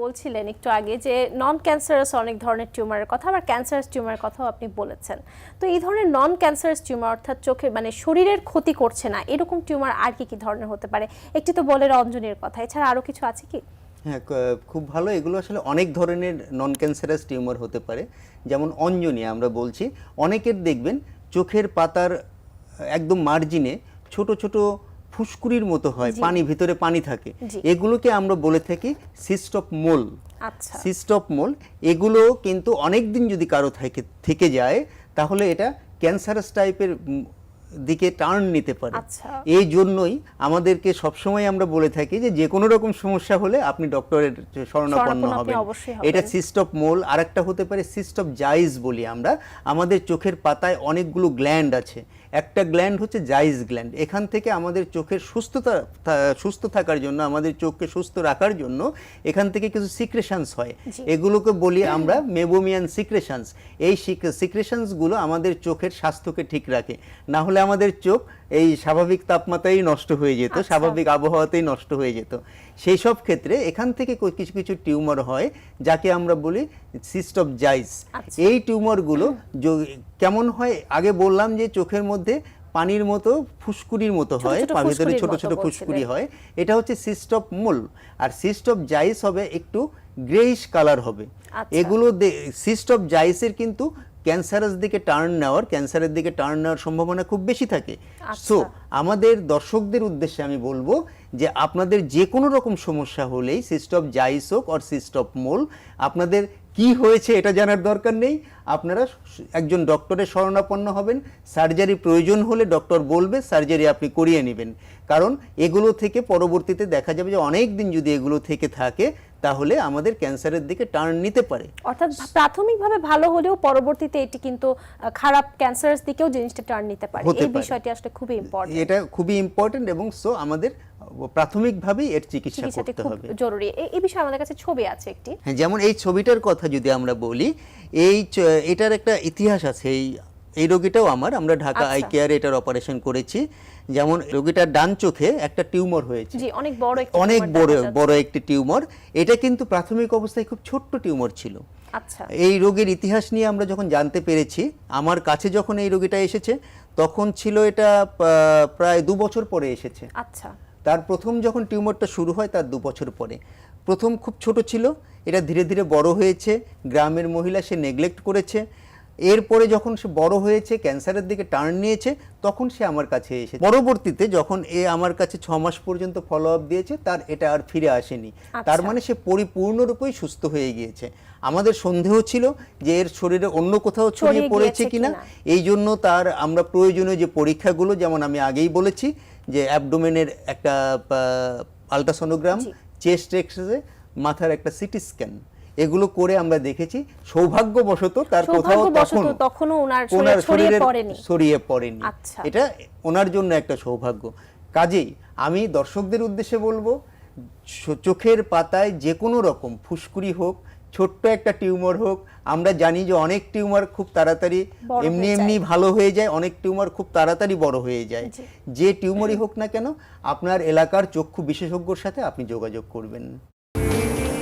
বলছিলেন একটু আগে যে নন ক্যান্সারাস অনেক ধরনের টিউমারের কথা, আবার ক্যান্সারাস টিউমারের কথাও আপনি বলেছেন। তো এই ধরনের নন ক্যান্সারাস টিউমার অর্থাৎ চোখের মানে শরীরের ক্ষতি করছে না, এরকম টিউমার আর কি কি ধরনের হতে পারে? একটি তো বলে রঞ্জনের কথা, এছাড়া আরও কিছু আছে কি? হ্যাঁ খুব ভালো, এগুলো আসলে অনেক ধরনের নন ক্যান্সারাস টিউমার হতে পারে। যেমন অঞ্জনি আমরা বলছি, অনেকের দেখবেন চোখের পাতার একদম মার্জিনে ছোট ছোট ফুসকুড়ির মতো হয় পানি ভিতরে পানি থাকে। এগুলোকে আমরা বলে থাকি সিস্ট অফ মোল আচ্ছা। সিস্ট অফ মোল এগুলো কিন্তু অনেক দিন যদি কারও থেকে থেকে যায় তাহলে এটা ক্যান্সারাস টাইপের দিকে টার্ন নিতে পারে। আচ্ছা। এই জন্যই আমাদেরকে সবসময় আমরা বলে থাকি যে যে কোনো রকম সমস্যা হলে আপনি ডক্টরের শরণাপন্ন হবেন। এটা সিস্ট অফ মোল আরেকটা হতে পারে সিস্ট অফ জাইজ বলি আমরা। আমাদের চোখের পাতায় অনেকগুলো গ্ল্যান্ড আছে। একটা গ্ল্যান্ড হচ্ছে জাইজ গ্ল্যান্ড এখান থেকে আমাদের চোখের সুস্থতা সুস্থ থাকার জন্য আমাদের চোখকে সুস্থ রাখার জন্য এখান থেকে কিছু সিক্রেশনস হয়। এগুলোকে বলি আমরা মেবোমিয়ান সিক্রেশনস এই সিক্রেশনসগুলো আমাদের চোখের স্বাস্থ্যকে ঠিক রাখে। না হলে আমাদের চোখ এই স্বাভাবিক তাপমাত্রায় নষ্ট হয়ে যেত আচ্ছা। স্বাভাবিক আবহাওয়াতেই নষ্ট হয়ে যেত। সেই সব ক্ষেত্রে এখান থেকে কিছু কিছু টিউমার হয় যাকে আমরা বলি সিস্ট অফ জাইস। এই টিউমারগুলো কেমন হয়? আগে বললাম যে চোখের মধ্যে পানির মতো ফুসকুড়ির মতো হয় ভেতরে ছোট ছোট ফুসকুড়ি হয়। এটা হচ্ছে সিস্ট অফ মোল আর সিস্ট অফ জাইস হবে একটু গ্রেইশ কালার হবে। আচ্ছা। এগুলো সিস্ট অফ জাইসের কিন্তু ক্যান্সারের দিকে টার্ন নেওয়ার ক্যান্সারের দিকে টার্ন নেওয়ার সম্ভাবনা খুব বেশি থাকে। আচ্ছা। সো আমাদের দর্শকদের উদ্দেশ্যে আমি বলব যে আপনাদের যে কোনো রকম সমস্যা হলেই সিস্ট অফ জাইস হোক আর সিস্ট অফ মোল আপনাদের কি হয়েছে এটা জানার দরকার নেই। আপনারা একজন ডক্টরের শরণাপন্ন হবেন। সার্জারি প্রয়োজন হলে ডক্টর বলবে সার্জারি আপনি করিয়ে নেবেন। কারণ এগুলো থেকে পরবর্তীতে দেখা যাবে যে অনেক দিন যদি এগুলো থেকে থাকে তাহলে আমাদের ক্যান্সারের দিকে টার্ন নিতে পারে। অর্থাৎ প্রাথমিকভাবে ভালো হলেও পরবর্তীতে এটি কিন্তু খারাপ ক্যান্সারের দিকেও জিনিসটা টার্ন নিতে পারে। এই। বিষয়টি আসলে খুবই ইম্পর্টেন্ট এটা খুবই ইম্পর্টেন্ট এবং সো আমাদের প্রাথমিকভাবেই এর চিকিৎসা করতে হবে। জরুরি। এই- বিষয়ে আমাদের কাছে ছবি আছে একটি। হ্যাঁ যেমন এই ছবিটার কথা যদি আমরা বলি এই এটার একটা ইতিহাস আছে। এই এই রোগীটাও আমার। আমরা ঢাকা আই আচ্ছা। কেয়ারে এটার অপারেশন করেছি। যেমন রোগীটার ডান চোখে একটা টিউমার হয়েছে। জি অনেক বড় অনেক বড় বড় একটি টিউমার। এটা কিন্তু প্রাথমিক অবস্থায় খুব ছোট্ট টিউমার ছিল। আচ্ছা। এই রোগের ইতিহাস নিয়ে আমরা যখন জানতে পেরেছি আমার কাছে যখন এই রোগীটা এসেছে তখন ছিল এটা প্রায় দু বছর পরে এসেছে। আচ্ছা। তার প্রথম যখন টিউমারটা শুরু হয় তার দু বছর পরে। প্রথম খুব ছোট ছিল এটা ধীরে ধীরে বড় হয়েছে গ্রামের মহিলা সে নেগলেক্ট করেছে। এরপরে যখন সে বড় হয়েছে ক্যান্সারের দিকে টার্ন নিয়েছে তখন সে আমার কাছে এসেছে। পরবর্তীতে যখন এ আমার কাছে ছ মাস পর্যন্ত ফলো আপ দিয়েছে তার এটা আর ফিরে আসেনি। তার আচ্ছা। মানে সে পরিপূর্ণরূপেই সুস্থ হয়ে গিয়েছে। আমাদের সন্দেহ ছিল যে এর শরীরে অন্য কোথাও ছড়িয়ে পড়েছে কিনা। এই জন্য তার আমরা প্রয়োজনীয় যে পরীক্ষাগুলো যেমন আমি আগেই বলেছি যে অ্যাবডোমেনের একটা আলট্রাসোনোগ্রাম। চেস্ট এক্সরে মাথার একটা সিটি স্ক্যান এগুলো করে আমরা দেখেছি সৌভাগ্যবশত তার কোথাও তখন তখনও ওনার শরীরে ছড়িয়ে পড়েনি। ছড়িয়ে পড়েনি আচ্ছা। এটা ওনার জন্য একটা সৌভাগ্য কাজেই আমি দর্শকদের উদ্দেশ্যে বলব চোখের পাতায় যে কোনো রকম ফুসকুড়ি হোক ছোট্ট একটা টিউমার হোক আমরা জানি যে অনেক টিউমার খুব তাড়াতাড়ি এমনি এমনি ভালো হয়ে যায় অনেক টিউমার খুব তাড়াতাড়ি বড় হয়ে যায়। যে টিউমারই হোক না কেন আপনার এলাকার চক্ষু বিশেষজ্ঞর সাথে আপনি যোগাযোগ করবেন।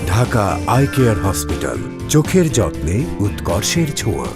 ঢাকা আই কেয়ার হসপিটাল চোখের যত্নে উৎকর্ষের ছোঁয়া।